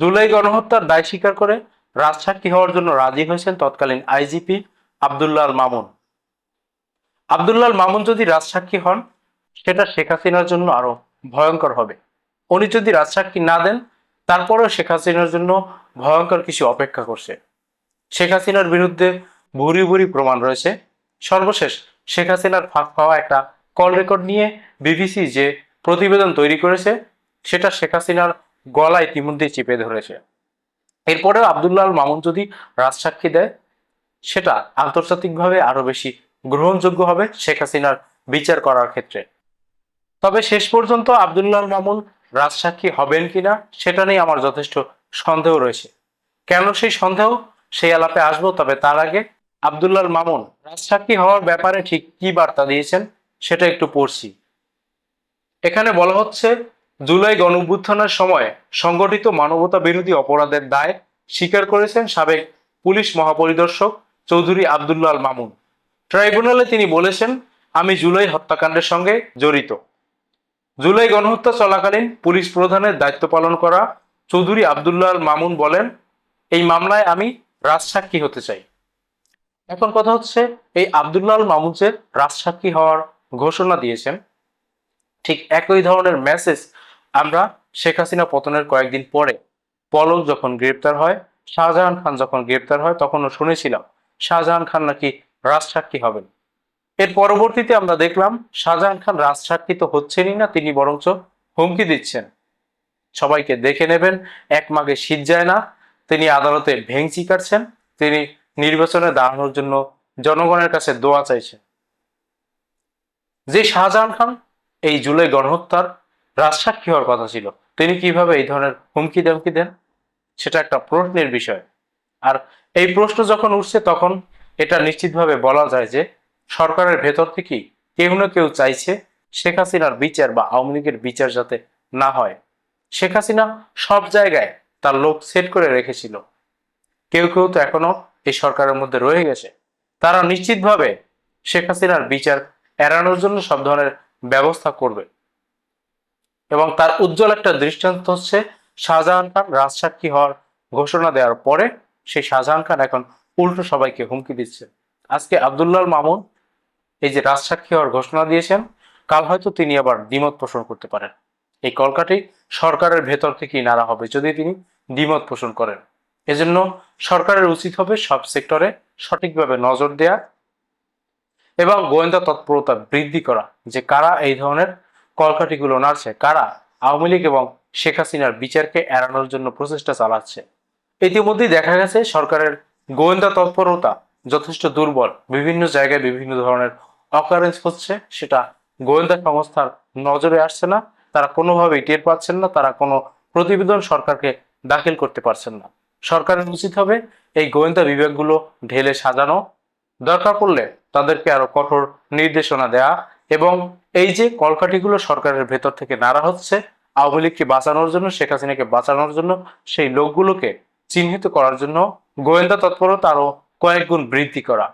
জুলাই গণহত্যার দায় স্বীকার করে রাজসাক্ষী হওয়ার জন্য রাজি হয়েছেন তৎকালীন আইজিপি আবদুল্লাহ আল মামুন। আবদুল্লাহ আল মামুন যদি রাজসাক্ষী হন, সেটা শেখ হাসিনার জন্য আরও ভয়ঙ্কর হবে। উনি যদি রাজসাক্ষী না দেন, তারপরেও শেখ হাসিনার জন্য ভয়ঙ্কর কিছু অপেক্ষা করছে। শেখ হাসিনার বিরুদ্ধে ভুরি ভুরি প্রমাণ রয়েছে। সর্বশেষ শেখ হাসিনার ফাঁক পাওয়া একটা কল রেকর্ড নিয়ে বিবিসি যে প্রতিবেদন তৈরি করেছে, সেটা শেখ হাসিনার গলা ইতিমধ্যে চেপে ধরেছে। এরপরেও আবদুল্লাহ মামুন যদি রাজসাক্ষী দেয়, সেটা আন্তর্জাতিকভাবে আরও বেশি গ্রহণযোগ্য হবে শেখ হাসিনার বিচার করার ক্ষেত্রে। তবে শেষ পর্যন্ত আবদুল্লাহ আল মামুন রাজসাক্ষী হবেন কিনা, সেটা নিয়ে আমার যথেষ্ট সন্দেহ রয়েছে। কেন সেই সন্দেহ? সেই আলাপে আসব, তবে তার আগে আবদুল্লাহ মামুন রাজসাক্ষী হওয়ার ব্যাপারে ঠিক কি বার্তা দিয়েছেন, সেটা একটু পড়ছি। এখানে বলা হচ্ছে জুলাই গণঅভ্যুত্থানের সময় সংগঠিত মানবতা বিরোধী অপরাধের দায় স্বীকার করেছেন সাবেক পুলিশ মহাপরিদর্শক চৌধুরী আবদুল্লাহ আল মামুন। ট্রাইব্যুনালে তিনি বলেছেন, আমি জুলাই হত্যাকাণ্ডের সঙ্গে জড়িত। জুলাই গণহত্যা চলাকালীন পুলিশ প্রধানের দায়িত্ব পালন করা চৌধুরী আবদুল্লাহ আল মামুন বলেন, এই মামলায় আমি রাজসাক্ষী হতে চাই। এখন কথা হচ্ছে, এই আবদুল্লাহ আল মামুন যে রাজসাক্ষী হওয়ার ঘোষণা দিয়েছেন। ঠিক একই ধরনের মেসেজ আমরা শেখ হাসিনা পতনের কয়েকদিন পরে পলক যখন গ্রেপ্তার হয়, শাহজাহান খান যখন গ্রেপ্তার হয়, তখনও শুনেছিলাম শাহজাহান খান নাকি রাজসাক্ষী হবেন। এর পরবর্তীতে আমরা দেখলাম শাহজাহান খান রাজসাক্ষী তো হচ্ছেনই না, তিনি বরঞ্চ হুমকি দিচ্ছেন। সবাইকে দেখে নেবেন, এক মাগে শীত যায় না, তিনি আদালতে ভেংচি কাটছেন, তিনি নির্বাচনে দাঁড়ানোর জন্য জনগণের কাছে দোয়া চাইছেন। যে শাহজাহান খান এই জুলাই গণহত্যার রাজসাক্ষী হওয়ার কথা ছিল। তিনি কীভাবে এই ধরনের হুমকি দামকি দেন, সেটা একটা প্রশ্নের বিষয়। আর এই প্রশ্ন যখন উঠছে, তখন এটা নিশ্চিতভাবে বলা যায় যে, সরকারের ভেতর থেকেই কেউ না কেউ চাইছে শেখ হাসিনার বিচার বা আওয়ামী লীগের বিচার যাতে না হয়। শেখ হাসিনা সব জায়গায় তার লোক সেট করে রেখেছিল। কেউ কেউ তো এখনও এই সরকারের মধ্যে রয়ে গেছে। তারা নিশ্চিতভাবে শেখ হাসিনার বিচার এড়ানোর জন্য সব ধরনের ব্যবস্থা করবে। এবং তার উজ্জ্বল একটা দৃষ্টান্ত হচ্ছে শাহজাহান খান রাজসাক্ষী হওয়ার ঘোষণা দেওয়ার পরে সেই শাহজাহান খান এখন উল্টো সবাইকে হুমকি দিচ্ছে। আজকে আবদুল্লাহ মামুন এই যে রাজসাক্ষী হওয়ার ঘোষণা দিয়েছেন, কাল হয়তো তিনি আবার দ্বিমত পোষণ করতে পারেন। এই কলকাটি সরকারের ভেতর থেকেই নাড়া হবে যদি তিনি দ্বিমত পোষণ করেন। এজন্য সরকারের উচিত হবে সব সেক্টরে সঠিকভাবে নজর দেয়া এবং গোয়েন্দা তৎপরতা বৃদ্ধি করা যে কারা এই ধরনের কলকাঠিগুলো নাড়ছে। কারা? আওয়ামী লীগ এবং শেখ হাসিনার বিচারকে এড়ানোর জন্য প্রচেষ্টা চালাচ্ছে। ইতিমধ্যেই দেখা গেছে, সরকারের গোয়েন্দা তৎপরতা যথেষ্ট দুর্বল। বিভিন্ন জায়গায় বিভিন্ন ধরনের অকারেন্স হচ্ছে, সেটা গোয়েন্দা সংস্থার নজরে আসছে না। তারা কোনোভাবেই টের পাচ্ছেন না, তারা কোনো প্রতিবেদন সরকারকে দাখিল করতে পারছেন না। সরকারের উচিত হবে এই গোয়েন্দা বিভাগগুলো ঢেলে সাজানো। দরকার পড়লে তাদেরকে আরও কঠোর নির্দেশনা দেয়া। এবং এই যে কলকাঠিগুলো সরকারের ভেতর থেকে নাড়া হচ্ছে, আওয়ামী লীগকে বাঁচানোর জন্য, শেখ হাসিনাকে বাঁচানোর জন্য, সেই লোকগুলোকে চিহ্নিত করার জন্য গোয়েন্দা তৎপরতা আরও কয়েক গুণ বৃদ্ধি করা।